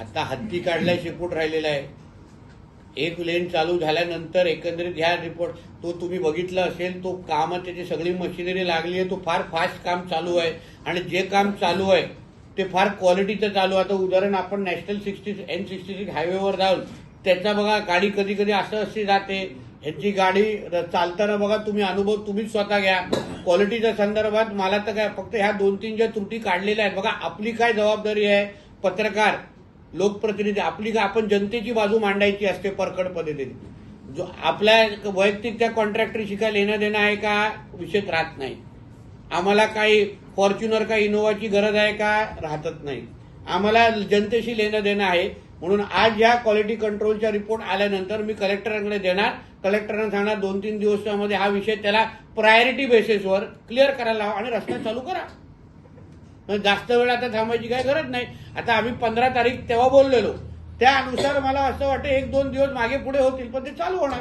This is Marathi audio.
आता हत्ती काढलाय शेपूट राहिलेला आहे. एक लेन चालू झाल्यानंतर एकंदरीत ह्या रिपोर्ट तो तुम्ही बघितला असेल तो काम त्याची सगळी मशिनरी लागली आहे तो फार फास्ट काम चालू आहे. आणि जे काम चालू आहे ते फार क्वालिटीचं चालू आहे. आता उदाहरण आपण national sixty N sixty six हायवेवर जाऊन त्याचा बघा गाडी कधी कधी असं अशी जाते. ह्याची गाडी चालताना बघा तुम्ही अनुभव तुम्हीच स्वतः घ्या. क्वालिटीच्या संदर्भात मला तर काय फक्त ह्या दोन तीन ज्या त्रुटी काढलेल्या आहेत बघा आपली काय जबाबदारी आहे? पत्रकार लोकप्रतिनिधी आपली आपण जनतेची बाजू मांडायची असते परकड पद्धतीने. जो आपल्या वैयक्तिक त्या कॉन्ट्रॅक्टरशी काय लेणं देणं आहे का विषयच राहत नाही. आम्हाला काही फॉर्च्युनर का इनोवाची गरज आहे का राहतच नाही. आम्हाला जनतेशी लेणं देणं आहे. म्हणून आज या क्वालिटी कंट्रोलचा रिपोर्ट आल्यानंतर मी कलेक्टरांकडे देणार. कलेक्टरांना सांगणार दोन तीन दिवसामध्ये हा विषय त्याला प्रायोरिटी बेसिसवर क्लिअर करायला लावा आणि रस्ता चालू करा. जास्त वेळ आता थांबायची काही गरज नाही. आता आम्ही पंधरा तारीख तेव्हा बोललेलो. त्यानुसार मला असं वाटतं एक दोन दिवस मागे पुढे होतील पण ते चालू होणार.